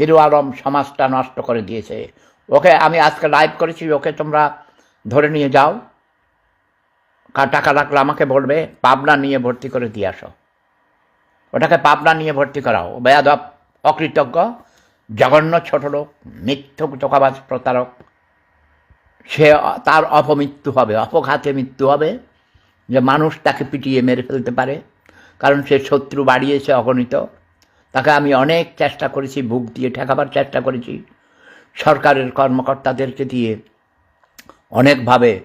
Hero Alam সমাজটা নষ্ট করে দিয়েছে। ওকে আমি আজকে লাইভ করেছি, ওকে তোমরা ধরে নিয়ে যাও। টাকা লাগলে আমাকে বলবে, পাবনা নিয়ে ভর্তি করে দিয়ে আসো। ওটাকে পাবনা নিয়ে ভর্তি করাও। বেয়াদব, অকৃতজ্ঞ, জঘন্য ছোট লোক, মিথ্যুক চোখাবাজ প্রতারক। সে তার অপমৃত্যু হবে, অপঘাতে মৃত্যু হবে, যে মানুষ তাকে পিটিয়ে মেরে ফেলতে পারে। কারণ সে শত্রু বাড়িয়েছে, অগণিত। তাকে আমি অনেক চেষ্টা করেছি, বুক দিয়ে ঠেকাবার চেষ্টা করেছি। সরকারের কর্মকর্তাদেরকে দিয়ে অনেকভাবে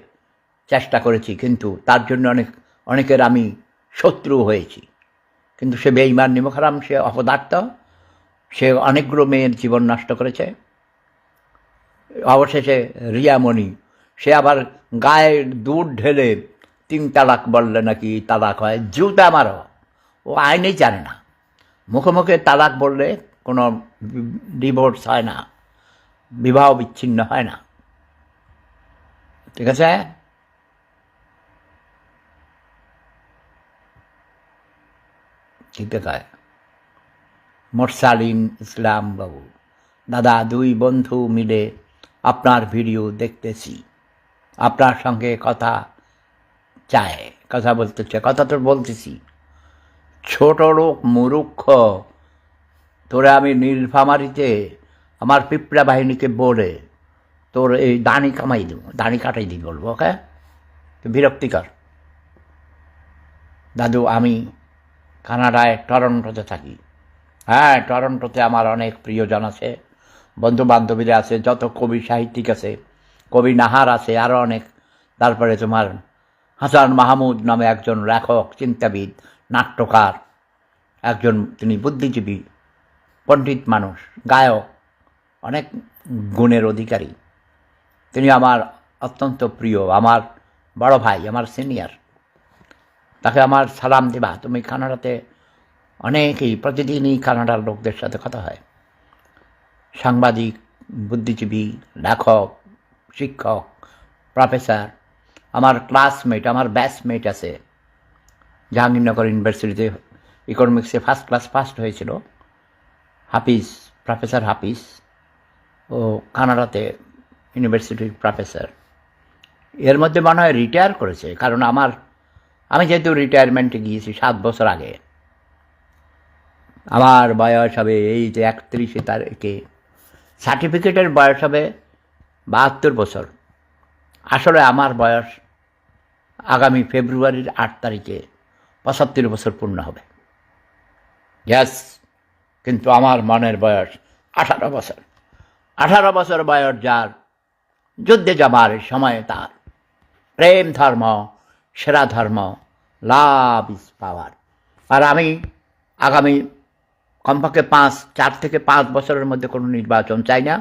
চেষ্টা করেছি, কিন্তু তার জন্য অনেক, অনেকের আমি শত্রু হয়েছি। কিন্তু সে বেইমান নিমখারাম, সে অপদার্থ, সে অনেকগুলো মেয়ের জীবন নষ্ট করেছে। অবশেষে রিয়ামণি, সে আবার গায়ে দুধ ঢেলে তিন তালাক বললে নাকি তালাক হয়, জুতা মারো। ও আইনেই জানে না। মুখে তালাক বললে কোনো ডিভোর্স হয় না, বিবাহ বিচ্ছিন্ন হয় না। ঠিক আছে? ঠিক আছে মোরসালিন ইসলাম বাবু, দাদা দুই বন্ধু মিলে আপনার ভিডিও দেখতেছি। আপনার সঙ্গে কথা চায়, কথা বলতে চায় কথা তো বলতেছি। ছোট লোক মুরুক্ষ তোরে আমি নীলফামারিতে আমার পিঁপড়া বাহিনীকে বলে তোর এই দানি কামাই দিব, দানি কাটাই দিই বলব, ওকে? বিরক্তিকর দাদু, আমি কানাডায় টরন্টোতে থাকি। হ্যাঁ টরন্টোতে আমার অনেক প্রিয়জন আছে বন্ধু বান্ধবীরা আছে, যত কবি সাহিত্যিক আছে, কবি নাহার আছে আরও অনেক। তারপরে তোমার হাসান মাহমুদ নামে একজন লেখক, চিন্তাবিদ নাট্যকার, একজন তিনি বুদ্ধিজীবী, পণ্ডিত মানুষ, গায়ক, অনেক গুণের অধিকারী। তিনি আমার অত্যন্ত প্রিয়, আমার বড় ভাই, আমার সিনিয়র। তাকে আমার সালাম দেবা, তুমি কানাডাতে অনেকেই, প্রতিদিনই কানাডার লোকদের সাথে কথা হয়। সাংবাদিক, বুদ্ধিজীবী, লেখক, শিক্ষক, প্রফেসর, আমার ক্লাসমেট আমার ব্যাচমেট আছে। জাহাঙ্গীরনগর ইউনিভার্সিটিতে ইকোনমিক্সে ফার্স্ট ক্লাস ফার্স্ট হয়েছিল। হাফিজ প্রফেসর হাফিজ ও কানাডাতে ইউনিভার্সিটির প্রফেসর এর মধ্যে মনে হয় রিটায়ার করেছে, কারণ আমার, আমি যেহেতু রিটায়ারমেন্টে গিয়েছি সাত বছর আগে। আমার বয়স হবে এই যে একত্রিশে তারিখে। সার্টিফিকেটের বয়স হবে বাহাত্তর বছর। আসলে আমার বয়স আগামী ফেব্রুয়ারির আট তারিখে। পঁচাত্তর বছর পূর্ণ হবে। গ্যাস কিন্তু আমার মনের বয়স আঠারো বছর। আঠারো বছর বয়স যার, যুদ্ধে যাবার সময় তার। প্রেম ধর্ম, সেরা ধর্ম লাভ ইজ পাওয়ার আর আমি আগামী কমপক্ষে পাঁচ, চার থেকে পাঁচ বছরের মধ্যে কোনো নির্বাচন চাই না।